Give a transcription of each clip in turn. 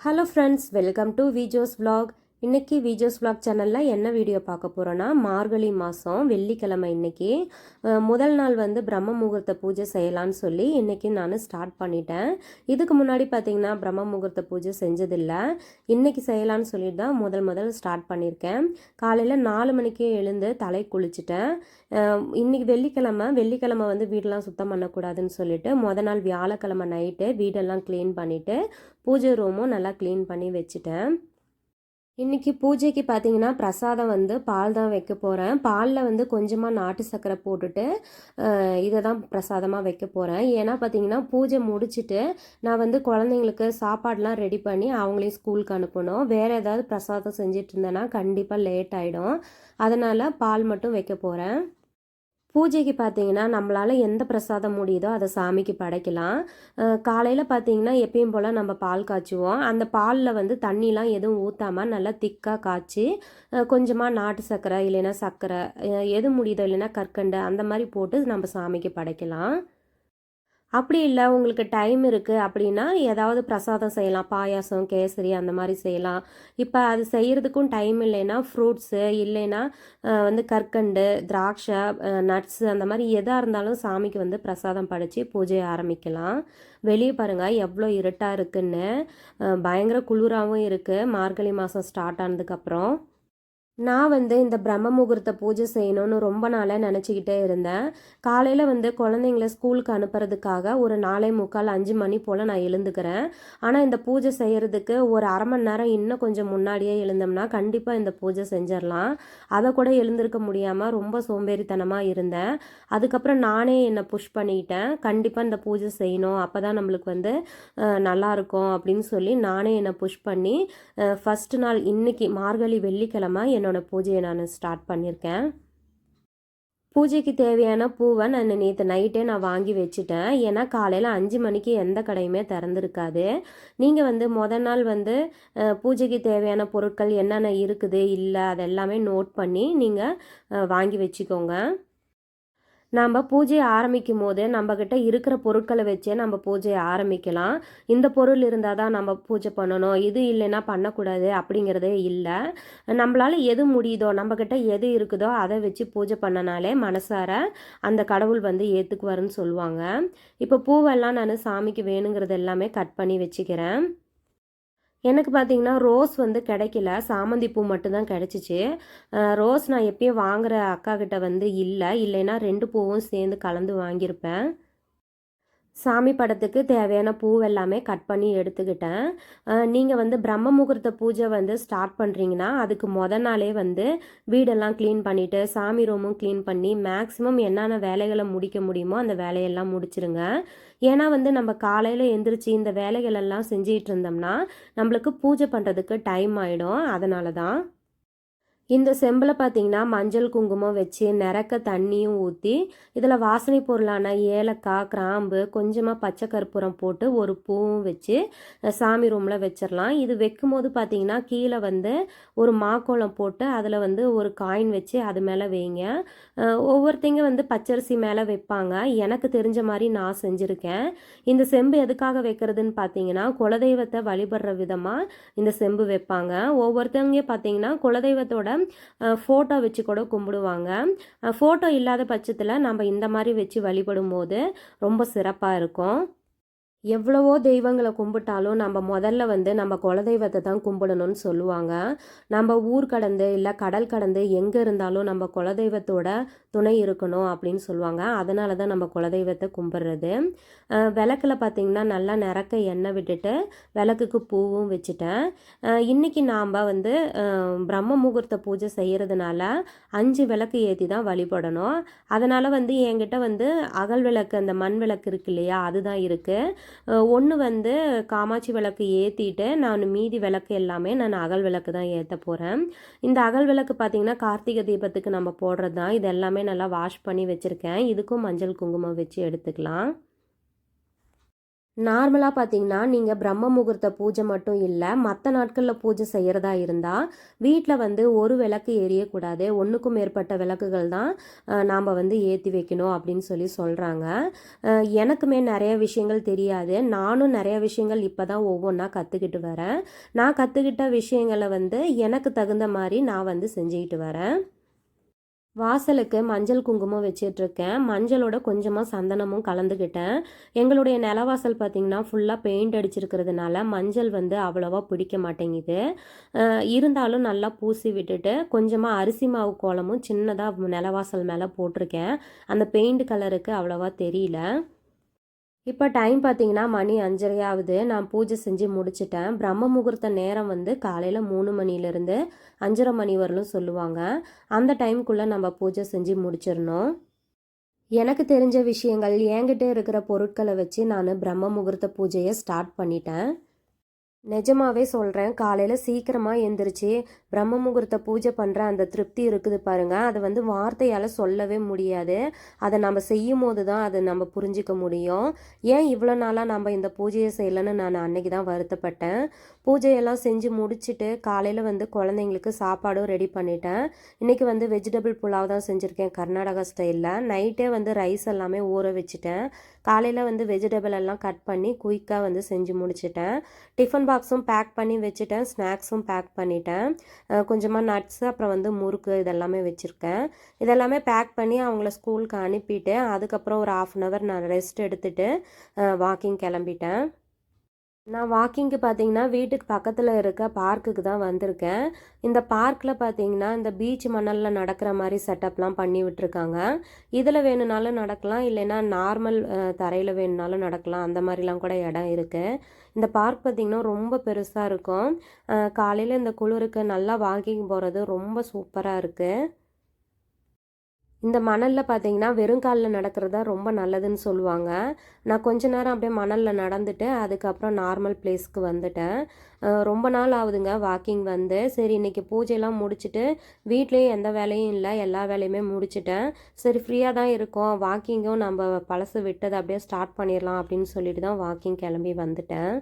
hello friends welcome to Vijo's vlog இன்றைக்கி videos vlog சேனலில் என்ன வீடியோ பார்க்க போகிறோன்னா மார்கழி மாதம் வெள்ளிக்கிழமை இன்றைக்கி முதல் நாள் வந்து பிரம்ம முகூர்த்த பூஜை செய்யலான்னு சொல்லி இன்னைக்கு நான் ஸ்டார்ட் பண்ணிட்டேன். இதுக்கு முன்னாடி பார்த்தீங்கன்னா பிரம்ம முகூர்த்த பூஜை செஞ்சதில்லை. இன்றைக்கி செய்யலான்னு சொல்லிட்டு தான் முதல் முதல் ஸ்டார்ட் பண்ணியிருக்கேன் காலையில் நாலு மணிக்கே எழுந்து தலை குளிச்சுட்டேன். இன்றைக்கி இன்னைக்கு வெள்ளிக்கிழமை வெள்ளிக்கிழமை வந்து வீடெல்லாம் சுத்தம் பண்ணக்கூடாதுன்னு சொல்லிட்டு முத நாள் வியாழக்கிழமை நைட்டு வீடெல்லாம் க்ளீன் பண்ணிவிட்டு பூஜை ரூமும் நல்லா க்ளீன் பண்ணி வச்சுட்டேன். இன்னைக்கு பூஜைக்கு பார்த்தீங்கன்னா பிரசாதம் வந்து பால் தான் வைக்க போகிறேன் பாலில் வந்து கொஞ்சமாக நாட்டு சர்க்கரை போட்டுட்டு இதை தான் பிரசாதமாக வைக்க போகிறேன் ஏன்னா பார்த்தீங்கன்னா பூஜை முடிச்சுட்டு நான் வந்து குழந்தைங்களுக்கு சாப்பாடெலாம் ரெடி பண்ணி அவங்களையும் ஸ்கூலுக்கு அனுப்பணும். வேறு ஏதாவது பிரசாதம் செஞ்சுட்டு இருந்தேன்னா கண்டிப்பாக லேட் ஆகிடும் அதனால் பால் மட்டும் வைக்க போகிறேன் பூஜைக்கு பார்த்தீங்கன்னா நம்மளால் எந்த பிரசாதம் முடியுதோ அதை சாமிக்கு படைக்கலாம். காலையில் பார்த்தீங்கன்னா எப்பயும் போல் நம்ம பால் காய்ச்சுவோம். அந்த பாலில் வந்து தண்ணிலாம் எதுவும் ஊற்றாமல் நல்லா திக்காக காய்ச்சி கொஞ்சமாக நாட்டு சர்க்கரை இல்லைன்னா சர்க்கரை எது முடியுதோ இல்லைன்னா கற்கண்டு அந்த மாதிரி போட்டு நம்ம சாமிக்கு படைக்கலாம். அப்படி இல்லை உங்களுக்கு டைம் இருக்குது அப்படின்னா ஏதாவது பிரசாதம் செய்யலாம். பாயாசம் கேசரி அந்த மாதிரி செய்யலாம். இப்போ அது செய்கிறதுக்கும் டைம் இல்லைன்னா ஃப்ரூட்ஸு இல்லைன்னா வந்து கற்கண்டு திராட்சை நட்ஸு அந்த மாதிரி எதாக இருந்தாலும் சாமிக்கு வந்து பிரசாதம் படித்து பூஜையை ஆரம்பிக்கலாம். வெளியே பாருங்கள் எவ்வளோ இருட்டாக இருக்குன்னு. பயங்கர குளிராகவும் இருக்குது மார்கழி மாதம் ஸ்டார்ட் ஆனதுக்கப்புறம் நான் வந்து இந்த பிரம்ம முகூர்த்த பூஜை செய்யணும்னு ரொம்ப நாளாக நினச்சிக்கிட்டே இருந்தேன். காலையில் வந்து குழந்தைங்கள ஸ்கூலுக்கு அனுப்புறதுக்காக ஒரு நாலே முக்கால் அஞ்சு மணி போல் நான் எழுந்துக்கிறேன். ஆனால் இந்த பூஜை செய்கிறதுக்கு ஒரு அரை மணி நேரம் இன்னும் கொஞ்சம் முன்னாடியே எழுந்தோம்னா கண்டிப்பாக இந்த பூஜை செஞ்சிடலாம். அதை கூட எழுந்திருக்க முடியாமல் ரொம்ப சோம்பேறித்தனமாக இருந்தேன். அதுக்கப்புறம் நானே என்னை புஷ் பண்ணிக்கிட்டேன் கண்டிப்பாக இந்த பூஜை செய்யணும். அப்போ தான் நம்மளுக்கு வந்து நல்லாயிருக்கும் அப்படின்னு சொல்லி நானே என்னை புஷ் பண்ணி ஃபஸ்ட்டு நாள் இன்றைக்கி மார்கழி வெள்ளிக்கிழமை என்னோட பூஜையை நான் ஸ்டார்ட் பண்ணியிருக்கேன். பூஜைக்கு தேவையான பூவை நான் நேற்று நைட்டே நான் வாங்கி வச்சுட்டேன். ஏன்னா காலையில் அஞ்சு மணிக்கு எந்த கடையுமே திறந்துருக்காது. நீங்கள் வந்து மொதல் நாள் வந்து பூஜைக்கு தேவையான பொருட்கள் என்னென்ன இருக்குது இல்லை அதெல்லாமே நோட் பண்ணி நீங்கள் வாங்கி வச்சுக்கோங்க. நம்ம பூஜையை ஆரம்பிக்கும் போது நம்மக்கிட்ட இருக்கிற பொருட்களை வச்சே நம்ம பூஜையை ஆரம்பிக்கலாம். இந்த பொருள் இருந்தால் தான் நம்ம பூஜை பண்ணணும். இது இல்லைன்னா பண்ணக்கூடாது அப்படிங்கிறதே இல்லை. நம்மளால் எது முடியுதோ நம்மக்கிட்ட எது இருக்குதோ அதை வச்சு பூஜை பண்ணனாலே மனசார அந்த கடவுள் வந்து ஏற்றுக்குவாருன்னு சொல்லுவாங்க. இப்போ பூவெல்லாம் நான் சாமிக்கு வேணுங்கிறது எல்லாமே கட் பண்ணி வச்சுக்கிறேன். எனக்கு பார்த்தீங்கன்னா ரோஸ் வந்து கிடைக்கல. சாமந்தி பூ மட்டும்தான் கிடச்சிச்சு. ரோஸ் நான் எப்பயும் வாங்குகிற அக்கா கிட்ட வந்து இல்லை. இல்லைன்னா ரெண்டு பூவும் சேர்ந்து கலந்து வாங்கியிருப்பேன். சாமி படத்துக்கு தேவையான பூ எல்லாமே கட் பண்ணி எடுத்துக்கிட்டேன். நீங்கள் வந்து பிரம்ம முகூர்த்த பூஜை வந்து ஸ்டார்ட் பண்ணுறீங்கன்னா அதுக்கு மொதல் நாளே வந்து வீடெல்லாம் க்ளீன் பண்ணிவிட்டு சாமி ரூமும் க்ளீன் பண்ணி மேக்ஸிமம் என்னென்ன வேலைகளை முடிக்க முடியுமோ அந்த வேலையெல்லாம் முடிச்சிருங்க. ஏன்னா வந்து நம்ம காலையில் எந்திரிச்சு இந்த வேலைகளெல்லாம் செஞ்சிகிட்டு இருந்தோம்னா நம்மளுக்கு பூஜை பண்ணுறதுக்கு டைம் ஆகிடும் அதனால தான். இந்த செம்பில் பார்த்தீங்கன்னா மஞ்சள் குங்குமம் வச்சு நிறக்க தண்ணியும் ஊற்றி இதில் வாசனை பொருளான ஏலக்காய் கிராம்பு கொஞ்சமாக பச்சை கற்பூரம் போட்டு ஒரு பூவும் வச்சு சாமி ரூமில் வச்சிடலாம் இது வைக்கும் போது பார்த்தீங்கன்னா கீழே வந்து ஒரு மாக்கோளம் போட்டு அதில் வந்து ஒரு காயின் வச்சு அது மேலே வைங்க. ஒவ்வொருத்தங்க வந்து பச்சரிசி மேலே வைப்பாங்க. எனக்கு தெரிஞ்ச மாதிரி நான் செஞ்சுருக்கேன். இந்த செம்பு எதுக்காக வைக்கிறதுன்னு பார்த்தீங்கன்னா குலதெய்வத்தை வழிபடுற விதமாக இந்த செம்பு வைப்பாங்க. ஒவ்வொருத்தவங்க பார்த்தீங்கன்னா குலதெய்வத்தோட ஃபோட்டோ வச்சு கூட கும்பிடுவாங்க. ஃபோட்டோ இல்லாத பட்சத்தில் நம்ம இந்த மாதிரி வச்சு வழிபடும் போது ரொம்ப சிறப்பாக இருக்கும். எவ்வளவோ தெய்வங்களை கும்பிட்டாலும் நம்ம முதல்ல வந்து நம்ம குலதெய்வத்தை தான் கும்பிடணும்னு சொல்லுவாங்க. நம்ம ஊர் கடந்து இல்லை கடல் கடந்து எங்கே இருந்தாலும் நம்ம குலதெய்வத்தோட துணை இருக்கணும் அப்படின்னு சொல்லுவாங்க. அதனால தான் நம்ம குலதெய்வத்தை கும்பிட்றது. விளக்கில் பார்த்திங்கன்னா நல்லா நிறக்க எண்ணெய் விட்டுட்டு விளக்குக்கு பூவும் வச்சுட்டேன். இன்றைக்கி இன்னைக்கு நாம் வந்து பிரம்ம முகூர்த்த பூஜை செய்கிறதுனால அஞ்சு விளக்கு ஏற்றி தான் வழிபடணும். அதனால் வந்து என்கிட்ட வந்து அகல் விளக்கு அந்த மண் விளக்கு இருக்கு இல்லையா அதுதான் இருக்குது ஒன்று வந்து காமாட்சி விளக்கு ஏற்றிட்டு நான் மீதி விளக்கு எல்லாமே நான் அகல் விளக்கு தான் ஏற்ற போகிறேன் இந்த அகல் விளக்கு பார்த்திங்கன்னா கார்த்திகை தீபத்துக்கு நம்ம போடுறது தான் இது எல்லாமே நல்லா வாஷ் பண்ணி வச்சுருக்கேன். இதுக்கும் மஞ்சள் குங்குமம் வச்சு எடுத்துக்கலாம். நார்மலாக பார்த்தீங்கன்னா நீங்கள் பிரம்ம முகூர்த்த பூஜை மட்டும் இல்லை மற்ற நாட்களில் பூஜை செய்கிறதா இருந்தால் வீட்டில் வந்து ஒரு விளக்கு எரியக்கூடாது. ஒன்றுக்கும் மேற்பட்ட விளக்குகள் தான் நாம் வந்து ஏற்றி வைக்கணும் அப்படின்னு சொல்லி சொல்கிறாங்க எனக்குமே நிறைய விஷயங்கள் தெரியாது. நானும் நிறைய விஷயங்கள் இப்போ தான் ஒவ்வொன்றா கற்றுக்கிட்டு வரேன். நான் கற்றுக்கிட்ட விஷயங்களை வந்து எனக்கு தகுந்த மாதிரி நான் வந்து செஞ்சுக்கிட்டு வரேன். வாசலுக்கு மஞ்சள் குங்குமம் வச்சிட்ருக்கேன். மஞ்சளோட கொஞ்சமாக சந்தனமும் கலந்துக்கிட்டேன் எங்களுடைய நிலவாசல் பார்த்திங்கன்னா ஃபுல்லாக பெயிண்ட் அடிச்சிருக்கிறதுனால மஞ்சள் வந்து அவ்வளோவா பிடிக்க மாட்டேங்குது. இருந்தாலும் நல்லா பூசி விட்டுட்டு கொஞ்சமாக அரிசி மாவு கோலமும் சின்னதாக நிலவாசல் மேலே போட்டிருக்கேன். அந்த பெயிண்ட் கலருக்கு அவ்வளோவா தெரியல. இப்போ டைம் பார்த்தீங்கன்னா மணி அஞ்சரை ஆகுது நான் பூஜை செஞ்சு முடிச்சிட்டேன். பிரம்ம முகூர்த்த நேரம் வந்து காலையில் மூணு மணிலேருந்து அஞ்சரை மணி வரலும் சொல்லுவாங்க. அந்த டைமுக்குள்ளே நம்ம பூஜை செஞ்சு முடிச்சிடணும். எனக்கு தெரிஞ்ச விஷயங்கள் என்கிட்ட இருக்கிற பொருட்களை வச்சு நான் பிரம்ம முகூர்த்த பூஜையை ஸ்டார்ட் பண்ணிட்டேன். நிஜமாவே சொல்கிறேன் காலையில் சீக்கிரமாக எந்திரிச்சு பிரம்ம முகூர்த்த பூஜை பண்ணுற அந்த திருப்தி இருக்குது பாருங்க. அதை வந்து வார்த்தையால் சொல்லவே முடியாது. அதை நம்ம செய்யும் போது தான் அதை நம்ம புரிஞ்சிக்க முடியும். ஏன் இவ்வளோ நாளாக நம்ம இந்த பூஜையை செய்யலைன்னு நான் அன்னைக்கு தான் வருத்தப்பட்டேன். பூஜையெல்லாம் செஞ்சு முடிச்சுட்டு காலையில் வந்து குழந்தைங்களுக்கு சாப்பாடும் ரெடி பண்ணிட்டேன். இன்றைக்கி வந்து வெஜிடபிள் புலாவ் தான் செஞ்சுருக்கேன் கர்நாடகா ஸ்டைலில். நைட்டே வந்து ரைஸ் எல்லாமே ஊற வச்சுட்டேன். காலையில் வந்து வெஜிடபிள் எல்லாம் கட் பண்ணி குயிக்காக வந்து செஞ்சு முடிச்சிட்டேன். டிஃபன் பாக்ஸும் பேக் பண்ணி வச்சுட்டேன். ஸ்நாக்ஸும் பேக் பண்ணிட்டேன். கொஞ்சமாக நட்ஸு அப்புறம் வந்து முறுக்கு இதெல்லாமே வச்சுருக்கேன். இதெல்லாமே பேக் பண்ணி அவங்கள ஸ்கூலுக்கு அனுப்பிட்டு அதுக்கப்புறம் ஒரு ஆஃப் அன் ஹவர் நான் ரெஸ்ட் எடுத்துகிட்டு வாக்கிங் கிளம்பிட்டேன். நான் வாக்கிங்க்கு பார்த்தீங்கன்னா வீட்டுக்கு பக்கத்தில் இருக்க பார்க்குக்கு தான் வந்திருக்கேன். இந்த பார்க்கில் பார்த்தீங்கன்னா இந்த பீச் மணலில் நடக்கிற மாதிரி செட்டப்லாம் பண்ணி விட்டுருக்காங்க. இதில் வேணும்னாலும் நடக்கலாம் இல்லைன்னா நார்மல் தரையில் வேணும்னாலும் நடக்கலாம். அந்த மாதிரிலாம் கூட இடம் இருக்குது இந்த பார்க் பார்த்திங்கன்னா ரொம்ப பெருசாக இருக்கும். காலையில் இந்த குளிருக்கு நல்லா வாக்கிங் போகிறது ரொம்ப சூப்பராக இருக்குது இந்த மணலில் பார்த்தீங்கன்னா வெறுங்காலில் நடக்கிறது தான் ரொம்ப நல்லதுன்னு சொல்லுவாங்க. நான் கொஞ்ச நேரம் அப்படியே மணலில் நடந்துட்டு அதுக்கப்புறம் நார்மல் பிளேஸ்க்கு வந்துட்டேன். ரொம்ப நாள் ஆகுதுங்க வாக்கிங் வந்து. சரி இன்றைக்கி பூஜையெல்லாம் முடிச்சுட்டு வீட்லேயும் எந்த வேலையும் இல்லை எல்லா வேலையுமே முடிச்சிட்டேன். சரி ஃப்ரீயாக தான் இருக்கோம். வாக்கிங்கும் நம்ம பழசு விட்டதை அப்படியே ஸ்டார்ட் பண்ணிடலாம் அப்படின்னு சொல்லிட்டு தான் வாக்கிங் கிளம்பி வந்துட்டேன்.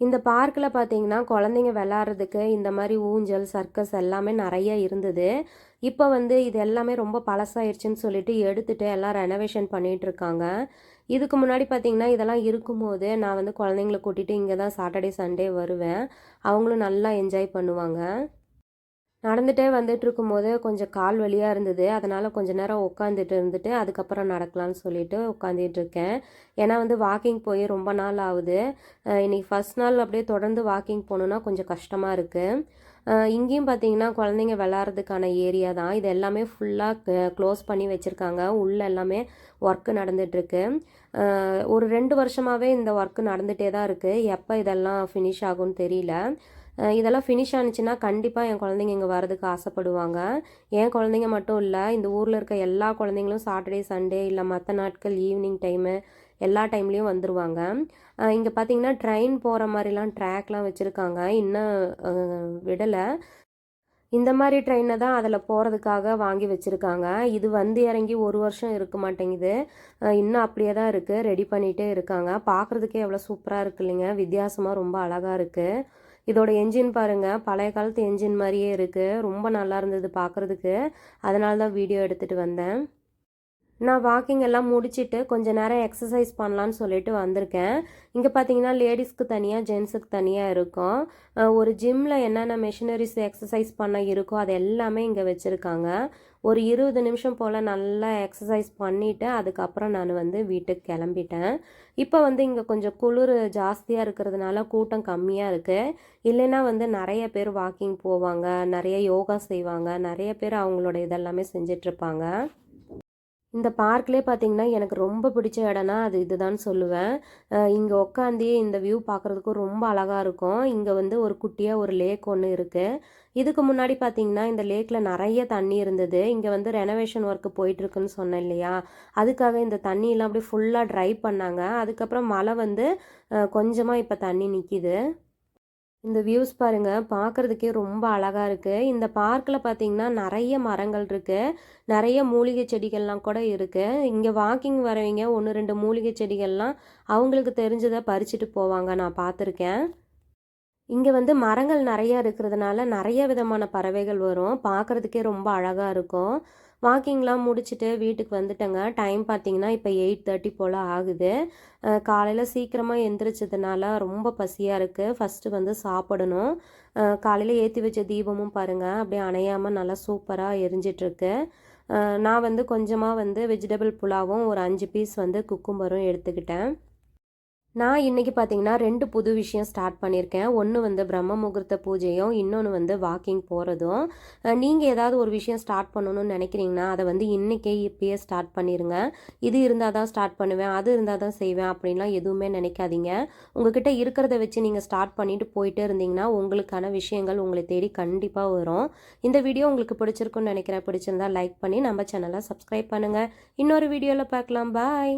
இந்த பார்க்கில் பார்த்தீங்கன்னா குழந்தைங்க விளாட்றதுக்கு இந்த மாதிரி ஊஞ்சல் சர்க்கஸ் எல்லாமே நிறைய இருந்தது. இப்போ வந்து இது எல்லாமே ரொம்ப பழசாயிருச்சுன்னு சொல்லிட்டு எடுத்துகிட்டு எல்லாம் ரெனோவேஷன் பண்ணிகிட்ருக்காங்க இதுக்கு முன்னாடி பார்த்தீங்கன்னா இதெல்லாம் இருக்கும்போது நான் வந்து குழந்தைங்கள கூட்டிகிட்டு இங்கே தான் சாட்டர்டே சண்டே வருவேன். அவங்களும் நல்லா என்ஜாய் பண்ணுவாங்க. நடந்துகிட்டே வந்துட்டு இருக்கும்போது கொஞ்சம் கால் வலியாக இருந்தது. அதனால் கொஞ்ச நேரம் உட்காந்துட்டு இருந்துட்டு அதுக்கப்புறம் நடக்கலாம்னு சொல்லிட்டு உட்காந்துட்டு இருக்கேன் ஏன்னா வந்து வாக்கிங் போய் ரொம்ப நாள் ஆகுது. இன்றைக்கி ஃபஸ்ட் நாள் அப்படியே தொடர்ந்து வாக்கிங் போகணுன்னா கொஞ்சம் கஷ்டமாக இருக்குது இங்கேயும் பார்த்தீங்கன்னா குழந்தைங்க விளாட்றதுக்கான ஏரியா தான். இது எல்லாமே ஃபுல்லாக க்ளோஸ் பண்ணி வச்சுருக்காங்க. உள்ளே எல்லாமே ஒர்க்கு நடந்துகிட்ருக்கு ஒரு ரெண்டு வருஷமாகவே இந்த ஒர்க்கு நடந்துகிட்டே தான் இருக்குது எப்போ இதெல்லாம் ஃபினிஷ் ஆகும்னு தெரியல. இதெல்லாம் ஃபினிஷ் ஆனிச்சுன்னா கண்டிப்பாக என் குழந்தைங்க இங்கே வரதுக்கு ஆசைப்படுவாங்க. என் குழந்தைங்க மட்டும் இல்லை இந்த ஊரில் இருக்க எல்லா குழந்தைங்களும் சாட்டர்டே சண்டே இல்லை மற்ற நாட்கள் ஈவினிங் டைமு எல்லா டைம்லேயும் வந்துடுவாங்க இங்கே பார்த்தீங்கன்னா ட்ரெயின் போகிற மாதிரிலாம் ட்ராக்லாம் வச்சுருக்காங்க. இன்னும் விடலை. இந்த மாதிரி ட்ரெயினை தான் அதில் போகிறதுக்காக வாங்கி வச்சுருக்காங்க. இது வந்து இறங்கி ஒரு வருஷம் இருக்க மாட்டேங்குது. இன்னும் அப்படியே தான் இருக்குது ரெடி பண்ணிகிட்டே இருக்காங்க. பார்க்குறதுக்கே எவ்வளோ சூப்பராக இருக்கு இல்லைங்க. வித்தியாசமாக ரொம்ப அழகாக இருக்குது இதோட என்ஜின் பாருங்கள் பழைய காலத்து என்ஜின் மாதிரியே இருக்குது ரொம்ப நல்லா இருந்தது பார்க்குறதுக்கு அதனால தான் வீடியோ எடுத்துகிட்டு வந்தேன். நான் வாக்கிங் எல்லாம் முடிச்சுட்டு கொஞ்ச நேரம் எக்ஸசைஸ் பண்ணலான்னு சொல்லிட்டு வந்திருக்கேன். இங்கே பார்த்தீங்கன்னா லேடிஸ்க்கு தனியாக ஜென்ஸுக்கு தனியாக இருக்கும். ஒரு ஜிம்மில் என்னென்ன மிஷினரிஸ் எக்ஸசைஸ் பண்ண இருக்கோ அது எல்லாமே இங்கே வச்சுருக்காங்க. ஒரு இருபது நிமிஷம் போல் நல்லா எக்ஸசைஸ் பண்ணிவிட்டு அதுக்கப்புறம் நான் வந்து வீட்டுக்கு கிளம்பிட்டேன். இப்போ வந்து இங்கே கொஞ்சம் குளிர் ஜாஸ்தியாக இருக்கிறதுனால கூட்டம் கம்மியாக இருக்குது இல்லைன்னா வந்து நிறைய பேர் வாக்கிங் போவாங்க நிறைய யோகா செய்வாங்க நிறைய பேர் அவங்களோட இதெல்லாமே செஞ்சிட்ருப்பாங்க இந்த பார்க்லேயே பார்த்தீங்கன்னா எனக்கு ரொம்ப பிடிச்ச இடம்னா அது இதுதான் சொல்லுவேன். இங்கே உட்காந்து இந்த வியூ பார்க்குறதுக்கும் ரொம்ப அழகாக இருக்கும். இங்கே வந்து ஒரு குட்டியாக ஒரு லேக் ஒன்று இருக்குது இதுக்கு முன்னாடி பார்த்தீங்கன்னா இந்த லேக்கில் நிறைய தண்ணி இருந்தது. இங்கே வந்து ரெனோவேஷன் ஒர்க்கு போயிட்டுருக்குன்னு சொன்னேன் இல்லையா? அதுக்காக இந்த தண்ணியெல்லாம் அப்படியே ஃபுல்லாக ட்ரை பண்ணாங்க. அதுக்கப்புறம் மழை வந்து கொஞ்சமாக இப்போ தண்ணி நிற்கிது இந்த வியூஸ் பாருங்க பார்க்கறதுக்கே ரொம்ப அழகாக இருக்குது இந்த பார்க்கில் பார்த்தீங்கன்னா நிறைய மரங்கள் இருக்குது நிறைய மூலிகை செடிகள்லாம் கூட இருக்குது இங்கே வாக்கிங் வரவங்க ஒன்று ரெண்டு மூலிகை செடிகள்லாம் அவங்களுக்கு தெரிஞ்சதை பறிச்சுட்டு போவாங்க நான் பார்த்துருக்கேன் இங்கே வந்து மரங்கள் நிறையா இருக்கிறதுனால நிறைய விதமான பறவைகள் வரும். பார்க்கறதுக்கே ரொம்ப அழகாக இருக்கும். வாக்கிங்லாம் முடிச்சுட்டு வீட்டுக்கு வந்துட்டேங்க. டைம் பார்த்தீங்கன்னா இப்போ எயிட் தேர்ட்டி போல் ஆகுது. காலையில் சீக்கிரமாக எந்திரிச்சதுனால ரொம்ப பசியாக இருக்குது ஃபஸ்ட்டு வந்து சாப்பிடணும். காலையில் ஏற்றி வச்ச தீபமும் பாருங்கள் அப்படியே அணையாமல் நல்லா சூப்பராக எரிஞ்சிட்ருக்கு. நான் வந்து கொஞ்சமாக வந்து வெஜிடபிள் புலாவும் ஒரு அஞ்சு பீஸ் வந்து குக்கும்பரும் எடுத்துக்கிட்டேன். நான் இன்றைக்கி பார்த்தீங்கன்னா ரெண்டு புது விஷயம் ஸ்டார்ட் பண்ணியிருக்கேன். ஒன்று வந்து பிரம்ம முகூர்த்த பூஜையும் இன்னொன்று வந்து வாக்கிங் போகிறதும் நீங்கள் ஏதாவது ஒரு விஷயம் ஸ்டார்ட் பண்ணணும்னு நினைக்கிறீங்கன்னா அதை வந்து இன்றைக்கே இப்பயே ஸ்டார்ட் பண்ணிடுங்க இது இருந்தால் தான் ஸ்டார்ட் பண்ணுவேன் அது இருந்தால் தான் செய்வேன் அப்படின்லாம் எதுவுமே நினைக்காதீங்க. உங்ககிட்ட இருக்கிறத வச்சு நீங்கள் ஸ்டார்ட் பண்ணிட்டு போயிட்டே இருந்தீங்கன்னா உங்களுக்கான விஷயங்கள் உங்களை தேடி கண்டிப்பாக வரும். இந்த வீடியோ உங்களுக்கு பிடிச்சிருக்குன்னு நினைக்கிறேன். பிடிச்சிருந்தா லைக் பண்ணி நம்ம சேனலை சப்ஸ்கிரைப் பண்ணுங்கள் இன்னொரு வீடியோவில் பார்க்கலாம். பாய்